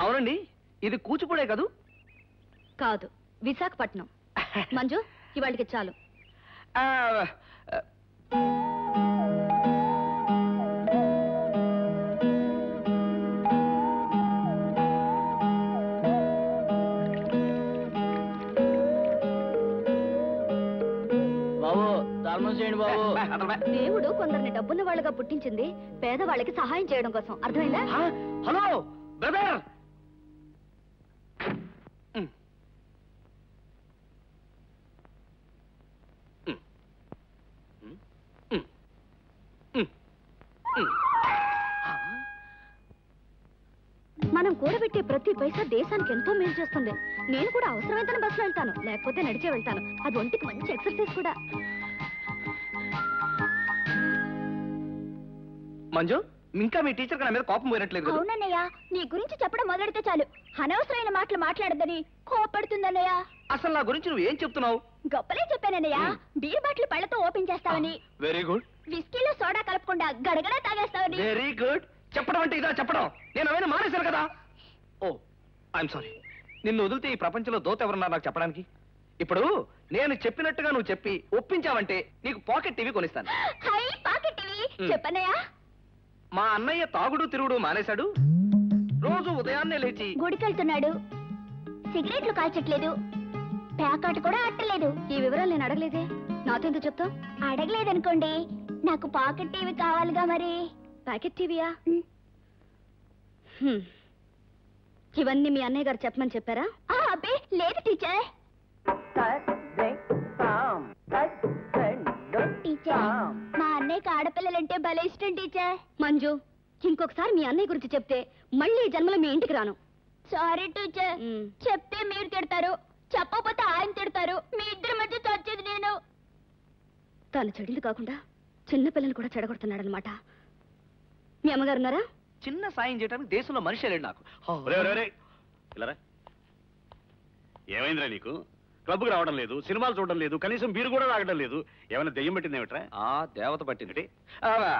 అవునండి ఇది కూచిపూడే కదూ? కాదు విశాఖపట్నం. మంజు ఇవాళకి చాలు. బాబు ధర్మం చేయండి బాబు. దేవుడు కొందరిని డబ్బున్న వాళ్ళగా పుట్టించింది పేదవాళ్ళకి సహాయం చేయడం కోసం. అర్థమైందా? Hello brother! కూడబెట్టే ప్రతి పైసా దేశానికి ఎంతో మేలు చేస్తుంది. నేను కూడా అవసరమైతే బస్సులో వెళ్తాను లేకపోతే నడిచే వెళ్తాను. అది ఒంటికి మంచి ఎక్సర్సైజ్ కూడా. మంజు ఇంకా మీ టీచర్ నా మీద కోపం పోయినట్లేదు అవునన్నయ్య నీ గురించి చెప్పడం మొదలెడితే చాలు. అనవసరమైన మాటలు మాట్లాడద్దని కోపడుతుందన్నయ్య. అసలు నా గురించి నువ్వు ఏం చెప్తున్నావు? గొప్పలే చెప్పానన్నయ్య. బీర్ బాటిల్ పళ్ళతో ఓపెన్ చేస్తావని. వెరీ గుడ్ విస్కీలో సోడా కలపకుండా గడగడ తాగేస్తావని. వెరీ గుడ్ చెప్పడం అంటే ఇదా చెప్పడం? నేను అవన్నీ మానేశాను కదా. ఓ ఐఎమ్ సారీ నిన్ను వదిలితే ఈ ప్రపంచంలో దోత ఎవరున్నారు నాకు చెప్పడానికి? ఇప్పుడు నేను చెప్పినట్టుగా నువ్వు చెప్పి ఒప్పించావంటే నీకు pocket TV కొనిస్తాను. Hi pocket TV. మ్. అన్నయ్య తాగుడు తిరుగుడు మానేశాడు. రోజు ఉదయాన్నే లేచి గుడికెళ్తున్నాడు. సిగరెట్లు కాల్చట్లేదు. ప్యాకాట్ కూడా అట్టలేదు ఈ వివరాలు నేను అడగలేదే. నాతో ఎందుకు చెప్తా అడగలేదనుకోండి. నాకు పాకెట్ టీవీ కావాలిగా మరి. ప్యాకెట్ టీవీయా? ఇవన్నీ మీ అన్నయ్య గారు చెప్పమని చెప్పారా? అబ్బే లేదు టీచర్. టీచర్ మా అన్నయ్యకి ఆడపిల్లలంటే భలే ఇష్టం టీచర్. మంజు ఇంకొకసారి మీ అన్నయ్య గురించి చెప్తే మళ్ళీ ఈ జన్మలో మీ ఇంటికి రాను. సారీ టీచర్ చెప్తే మీరు తిడతారు చెప్పకపోతే ఆయన తిడతారు. మీ ఇద్దరి మధ్య చచ్చేది నేను. తాను చెడింది కాకుండా చిన్న పిల్లలు కూడా చెడగొడుతున్నాడనమాట మీ అమ్మగారు ఉన్నారా? చిన్న సాయం చేయడానికి దేశంలో మనిషి లేడు నాకు. ఏమైందిరా నీకు? క్లబ్కి రావడం లేదు సినిమాలు చూడడం లేదు కనీసం బీరు కూడా తాగడం లేదు. ఏమైనా దెయ్యం పెట్టిందేమిట్రా ఆ దేవత పట్టింది.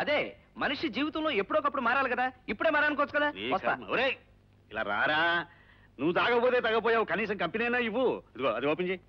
అదే మనిషి జీవితంలో ఎప్పుడోకప్పుడు మారాలి కదా? ఇప్పుడే మారానుకోవచ్చు కదా? ఇలా రారా? నువ్వు తాగపోతే తగ్గపోయావు కనీసం కంపెనీ అయినా ఇవ్వు? ఇదిగో అది ఓపెన్ చేయి.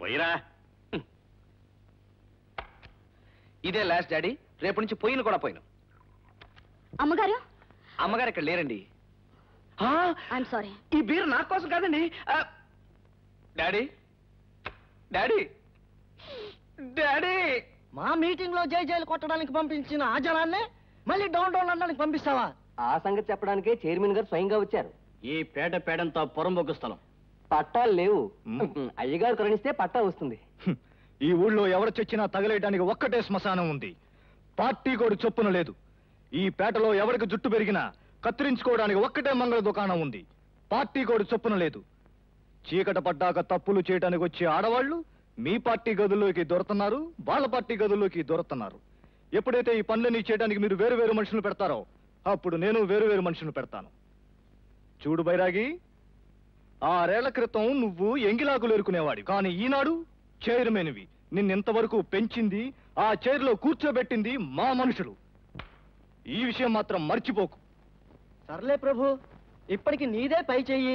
పోయిరా. ఇదే లాస్ట్ డాడీ రేపు నుంచి పోయిన కూడా పోయిన. అమ్మగారు? అమ్మగారు ఇక్కడ లేరండి. ఆ, ఐఎమ్ సారీ ఈ బీర్ నా కోసం కాదండి. డాడీ. డాడీ. డాడీ. మా మీటింగ్లో జై జైలు కొట్టడానికి పంపించిన ఆ జనాన్నే మళ్ళీ డౌన్ డౌన్ అనడానికి పంపిస్తావా? ఆ సంగతి చెప్పడానికే చైర్మన్ గారు స్వయంగా వచ్చారు. ఈ పేట పేడంతా పొరంబొగ్గు స్థలం. పట్టాలు లేవు. అయ్యగారు కరుణిస్తే పట్టా వస్తుంది. ఈ ఊళ్ళో ఎవరు చచ్చినా తగలేయడానికి ఒక్కటే శ్మశానం ఉంది. పార్టీ కోడి చొప్పున లేదు. ఈ పేటలో ఎవరికి జుట్టు పెరిగినా కత్తిరించుకోవడానికి ఒక్కటే మంగళ దుకాణం ఉంది. పార్టీ కోడి చొప్పున లేదు. చీకట పడ్డాక తప్పులు చేయడానికి వచ్చే ఆడవాళ్ళు మీ పార్టీ గదుల్లోకి దొరుకుతున్నారు వాళ్ళ పార్టీ గదుల్లోకి దొరుతున్నారు ఎప్పుడైతే ఈ పనులన్నీ చేయడానికి మీరు వేరు వేరు మనుషులు పెడతారో అప్పుడు నేను వేరు వేరు మనుషులు పెడతాను. చూడు బైరాగి ఆరేళ్ళ క్రితం నువ్వు ఎంగిలాకులు ఎరుకునేవాడి కానీ ఈనాడు చైర్మన్వి. నిన్నెంతవరకు పెంచింది ఆ చైర్లో కూర్చోబెట్టింది మా మనుషులు. ఈ విషయం మాత్రం మర్చిపోకు సర్లే ప్రభు ఇప్పటికి నీదే పై చెయ్యి?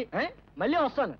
మళ్ళీ వస్తాను.